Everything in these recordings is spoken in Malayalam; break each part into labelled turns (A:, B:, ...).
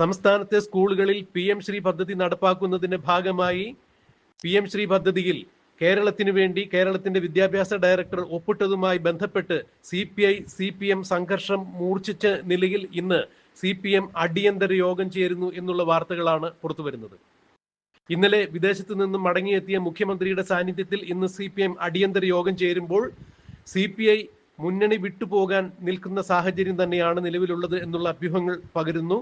A: സംസ്ഥാനത്തെ സ്കൂളുകളിൽ പി എം ശ്രീ പദ്ധതി നടപ്പാക്കുന്നതിന്റെ ഭാഗമായി പി എം ശ്രീ പദ്ധതിയിൽ കേരളത്തിന് വേണ്ടി കേരളത്തിന്റെ വിദ്യാഭ്യാസ ഡയറക്ടർ ഒപ്പിട്ടതുമായി ബന്ധപ്പെട്ട് C P I C P M സംഘർഷം മൂർച്ഛിച്ച നിലയിൽ ഇന്ന് സി പി എം അടിയന്തര യോഗം ചേരുന്നു എന്നുള്ള വാർത്തകളാണ് പുറത്തുവരുന്നത്. ഇന്നലെ വിദേശത്ത് നിന്നും മടങ്ങിയെത്തിയ മുഖ്യമന്ത്രിയുടെ സാന്നിധ്യത്തിൽ ഇന്ന് സി പി എം അടിയന്തര യോഗം ചേരുമ്പോൾ സി പി ഐ മുന്നണി വിട്ടുപോകാൻ നിൽക്കുന്ന സാഹചര്യം തന്നെയാണ് നിലവിലുള്ളത് എന്നുള്ള അഭ്യൂഹങ്ങൾ പകരുന്നു.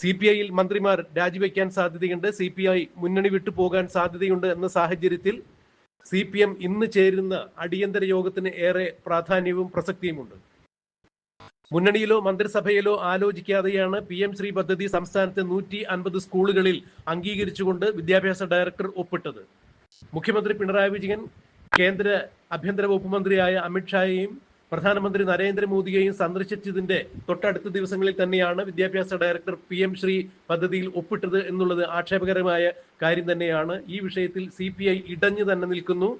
A: സി പി ഐയിൽ മന്ത്രിമാർ രാജിവെക്കാൻ സാധ്യതയുണ്ട്. സി പി ഐ മുന്നണി വിട്ടു പോകാൻ സാധ്യതയുണ്ട് എന്ന സാഹചര്യത്തിൽ സി പി എം ഇന്ന് ചേരുന്ന അടിയന്തര യോഗത്തിന് ഏറെ പ്രാധാന്യവും പ്രസക്തിയുമുണ്ട്. മുന്നണിയിലോ മന്ത്രിസഭയിലോ ആലോചിക്കാതെയാണ് പി എം ശ്രീ പദ്ധതി സംസ്ഥാനത്തെ നൂറ്റി അൻപത് സ്കൂളുകളിൽ അംഗീകരിച്ചുകൊണ്ട് വിദ്യാഭ്യാസ ഡയറക്ടർ ഒപ്പിട്ടത്. മുഖ്യമന്ത്രി പിണറായി വിജയൻ കേന്ദ്ര ആഭ്യന്തര വകുപ്പ് മന്ത്രിയായ അമിത്ഷായെയും പ്രധാനമന്ത്രി നരേന്ദ്രമോദിയെയും സന്ദർശിച്ചതിന്റെ തൊട്ടടുത്ത ദിവസങ്ങളിൽ തന്നെയാണ് വിദ്യാഭ്യാസ ഡയറക്ടർ പി എം ശ്രീ പദ്ധതിയിൽ ഒപ്പിട്ടത് എന്നുള്ളത് ആക്ഷേപകരമായ കാര്യം തന്നെയാണ്. ഈ വിഷയത്തിൽ സി പി ഐ ഇടഞ്ഞു തന്നെ നിൽക്കുന്നു.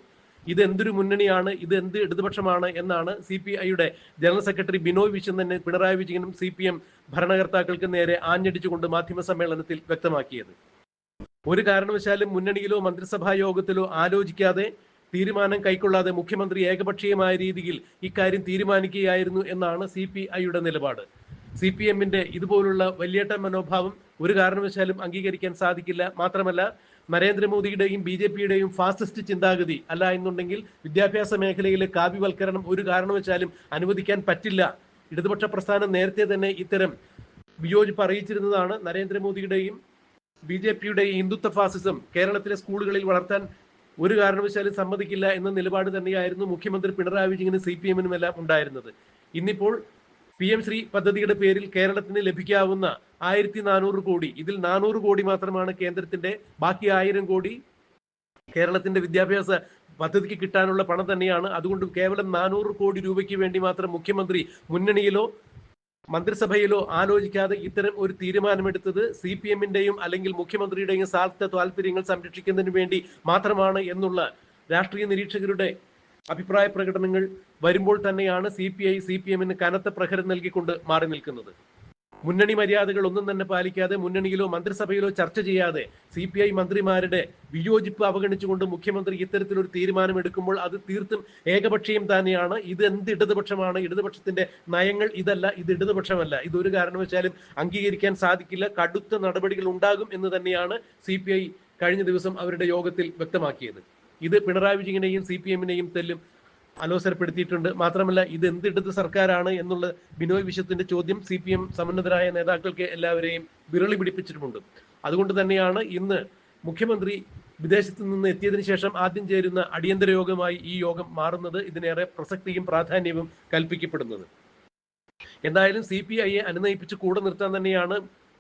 A: ഇത് എന്തൊരു മുന്നണിയാണ്? ഇത് എന്ത് ഇടതുപക്ഷമാണ് എന്നാണ് സി പി ഐയുടെ ജനറൽ സെക്രട്ടറി ബിനോയ് വിശ്വൻ തന്നെ പിണറായി വിജയനും സി പി എം ഭരണകർത്താക്കൾക്ക് നേരെ ആഞ്ഞടിച്ചുകൊണ്ട് മാധ്യമ സമ്മേളനത്തിൽ വ്യക്തമാക്കിയത്. ഒരു കാരണവശാലും മുന്നണിയിലോ മന്ത്രിസഭാ യോഗത്തിലോ ആലോചിക്കാതെ തീരുമാനം കൈക്കൊള്ളാതെ മുഖ്യമന്ത്രി ഏകപക്ഷീയമായ രീതിയിൽ ഇക്കാര്യം തീരുമാനിക്കുകയായിരുന്നു എന്നാണ് സി പി ഐയുടെ നിലപാട്. സി പി എമ്മിന്റെ ഇതുപോലുള്ള വലിയേട്ട മനോഭാവം ഒരു കാരണവശാലും അംഗീകരിക്കാൻ സാധിക്കില്ല. മാത്രമല്ല നരേന്ദ്രമോദിയുടെയും ബി ജെ പിയുടെയും ഫാസിസ്റ്റ് ചിന്താഗതി അല്ല എന്നുണ്ടെങ്കിൽ വിദ്യാഭ്യാസ മേഖലയിലെ കാവ്യവൽക്കരണം ഒരു കാരണവശാലും അനുവദിക്കാൻ പറ്റില്ല. ഇടതുപക്ഷ പ്രസ്ഥാനം നേരത്തെ തന്നെ ഇത്തരം വിയോജിപ്പ് അറിയിച്ചിരുന്നതാണ് നരേന്ദ്രമോദിയുടെയും ബി ജെ പിയുടെയും ഹിന്ദുത്വ ഫാസിസം കേരളത്തിലെ സ്കൂളുകളിൽ വളർത്താൻ ഒരു കാരണവശാലും സമ്മതിക്കില്ല എന്ന നിലപാട് തന്നെയായിരുന്നു മുഖ്യമന്ത്രി പിണറായി വിജയനും സി പി എമ്മിനും എല്ലാം ഉണ്ടായിരുന്നത്. ഇന്നിപ്പോൾ പി എം ശ്രീ പദ്ധതിയുടെ പേരിൽ കേരളത്തിന് ലഭിക്കാവുന്ന ആയിരത്തി നാനൂറ് കോടി ഇതിൽ നാനൂറ് കോടി മാത്രമാണ് കേന്ദ്രത്തിന്റെ ബാക്കി ആയിരം കോടി കേരളത്തിന്റെ വിദ്യാഭ്യാസ പദ്ധതിക്ക് കിട്ടാനുള്ള പണം തന്നെയാണ്. അതുകൊണ്ട് കേവലം നാനൂറ് കോടി രൂപയ്ക്ക് വേണ്ടി മാത്രം മുഖ്യമന്ത്രി മുന്നണിയിലോ മന്ത്രിസഭയിലോ ആലോചിക്കാതെ ഇത്തരം ഒരു തീരുമാനമെടുത്തത് സി പി എമ്മിന്റെയും അല്ലെങ്കിൽ മുഖ്യമന്ത്രിയുടെയും സാർത്ഥ താല്പര്യങ്ങൾ സംരക്ഷിക്കുന്നതിന് വേണ്ടി മാത്രമാണ് എന്നുള്ള രാഷ്ട്രീയ നിരീക്ഷകരുടെ അഭിപ്രായ പ്രകടനങ്ങൾ വരുമ്പോൾ തന്നെയാണ് C P I C P എമ്മിന് കനത്ത പ്രഹരം നൽകിക്കൊണ്ട് മാറി നിൽക്കുന്നത്. മുന്നണി മര്യാദകൾ ഒന്നും തന്നെ പാലിക്കാതെ മുന്നണിയിലോ മന്ത്രിസഭയിലോ ചർച്ച ചെയ്യാതെ സി പി ഐ മന്ത്രിമാരുടെ വിയോജിപ്പ് അവഗണിച്ചുകൊണ്ട് മുഖ്യമന്ത്രി ഇത്തരത്തിലൊരു തീരുമാനം എടുക്കുമ്പോൾ അത് തീർത്തും ഏകപക്ഷീയം തന്നെയാണ്. ഇത് എന്ത് ഇടതുപക്ഷമാണ്? ഇടതുപക്ഷത്തിന്റെ നയങ്ങൾ ഇതല്ല ഇത് ഇടതുപക്ഷമല്ല. ഇതൊരു കാരണവശാലും അംഗീകരിക്കാൻ സാധിക്കില്ല. കടുത്ത നടപടികൾ ഉണ്ടാകും എന്ന് തന്നെയാണ് സി കഴിഞ്ഞ ദിവസം അവരുടെ യോഗത്തിൽ വ്യക്തമാക്കിയത്. ഇത് പിണറായി വിജയനെയും സി പി എമ്മിനെയും തെല്ലും അലോസരപ്പെടുത്തിയിട്ടുണ്ട്. മാത്രമല്ല ഇത് എന്ത് ഇടത് സർക്കാരാണ് എന്നുള്ള ബിനോയ് വിശ്വത്തിന്റെ ചോദ്യം സി പി എം സമുന്നതരായ നേതാക്കൾക്ക് എല്ലാവരെയും വിരളി പിടിപ്പിച്ചിട്ടുമുണ്ട്. അതുകൊണ്ട് തന്നെയാണ് ഇന്ന് മുഖ്യമന്ത്രി വിദേശത്ത് നിന്ന് എത്തിയതിനു ശേഷം ആദ്യം ചേരുന്ന അടിയന്തര യോഗമായി ഈ യോഗം മാറുന്നത് ഇതിനേറെ പ്രസക്തിയും പ്രാധാന്യവും കൽപ്പിക്കപ്പെടുന്നത്. എന്തായാലും സി പി ഐയെ അനുനയിപ്പിച്ച് കൂടെ നിർത്താൻ തന്നെയാണ്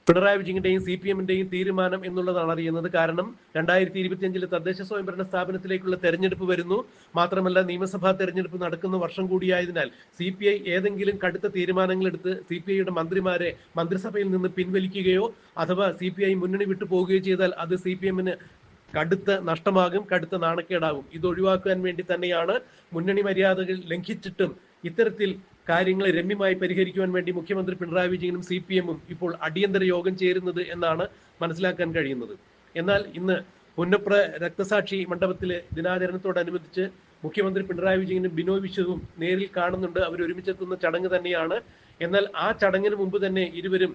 A: പിണറായി വിജയന്റെയും സി പി എമ്മിന്റെയും തീരുമാനം എന്നുള്ളതാണ് അറിയുന്നത്. കാരണം രണ്ടായിരത്തി ഇരുപത്തിയഞ്ചിലെ തദ്ദേശ സ്വയംഭരണ സ്ഥാപനത്തിലേക്കുള്ള തെരഞ്ഞെടുപ്പ് വരുന്നു. മാത്രമല്ല നിയമസഭാ തെരഞ്ഞെടുപ്പ് നടക്കുന്ന വർഷം കൂടിയായതിനാൽ സി പി ഐ ഏതെങ്കിലും കടുത്ത തീരുമാനങ്ങൾ എടുത്ത് സി പി ഐയുടെ മന്ത്രിമാരെ മന്ത്രിസഭയിൽ നിന്ന് പിൻവലിക്കുകയോ അഥവാ സി പി ഐ മുന്നണി വിട്ടു പോവുകയോ ചെയ്താൽ അത് സി പി എമ്മിന് കടുത്ത നഷ്ടമാകും കടുത്ത നാണക്കേടാകും. ഇത് ഒഴിവാക്കാൻ വേണ്ടി തന്നെയാണ് മുന്നണി മര്യാദകൾ ലംഘിച്ചിട്ടും ഇത്തരത്തിൽ കാര്യങ്ങളെ രമ്യമായി പരിഹരിക്കുവാൻ വേണ്ടി മുഖ്യമന്ത്രി പിണറായി വിജയനും സി പി എമ്മും ഇപ്പോൾ അടിയന്തര യോഗം ചേരുന്നത് എന്നാണ് മനസ്സിലാക്കാൻ കഴിയുന്നത്. എന്നാൽ ഇന്ന് പുന്നപ്ര രക്തസാക്ഷി മണ്ഡപത്തിലെ ദിനാചരണത്തോടനുബന്ധിച്ച് മുഖ്യമന്ത്രി പിണറായി വിജയനും ബിനോയ് വിശ്വവും നേരിൽ കാണുന്നുണ്ട്. അവർ ഒരുമിച്ചെത്തുന്ന ചടങ്ങ് തന്നെയാണ്. എന്നാൽ ആ ചടങ്ങിന് മുമ്പ് തന്നെ ഇരുവരും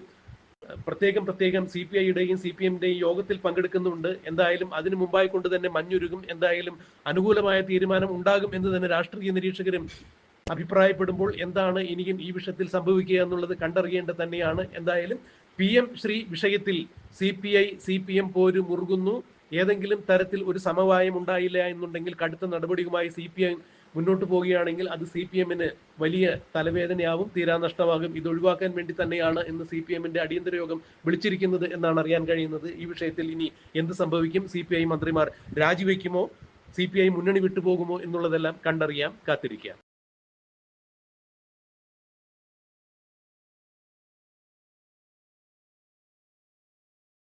A: പ്രത്യേകം പ്രത്യേകം സി പി ഐയുടെയും സി പി എമ്മിന്റെയും യോഗത്തിൽ പങ്കെടുക്കുന്നുണ്ട്. എന്തായാലും അതിനു മുമ്പായി കൊണ്ട് തന്നെ മഞ്ഞുരുകും. എന്തായാലും അനുകൂലമായ തീരുമാനം ഉണ്ടാകും എന്ന് തന്നെ രാഷ്ട്രീയ നിരീക്ഷകരും അഭിപ്രായപ്പെടുമ്പോൾ എന്താണ് ഇനിയും ഈ വിഷയത്തിൽ സംഭവിക്കുക എന്നുള്ളത് കണ്ടറിയേണ്ടത് തന്നെയാണ്. എന്തായാലും പി എം ശ്രീ വിഷയത്തിൽ C P I C P M പോര് മുറുകുന്നു. ഏതെങ്കിലും തരത്തിൽ ഒരു സമവായം ഉണ്ടായില്ല എന്നുണ്ടെങ്കിൽ കടുത്ത നടപടിയുമായി സി പി ഐ മുന്നോട്ട് പോവുകയാണെങ്കിൽ അത് സി പി എമ്മിന് വലിയ തലവേദനയാവും തീരാനഷ്ടമാകും ഇത് ഒഴിവാക്കാൻ വേണ്ടി തന്നെയാണ് ഇന്ന് സി പി എമ്മിന്റെ അടിയന്തര യോഗം വിളിച്ചിരിക്കുന്നത് എന്നാണ് അറിയാൻ കഴിയുന്നത്. ഈ വിഷയത്തിൽ ഇനി എന്ത് സംഭവിക്കും? സി പി ഐ മന്ത്രിമാർ രാജിവെക്കുമോ? സി പി ഐ മുന്നണി വിട്ടുപോകുമോ എന്നുള്ളതെല്ലാം കണ്ടറിയാം കാത്തിരിക്കാം.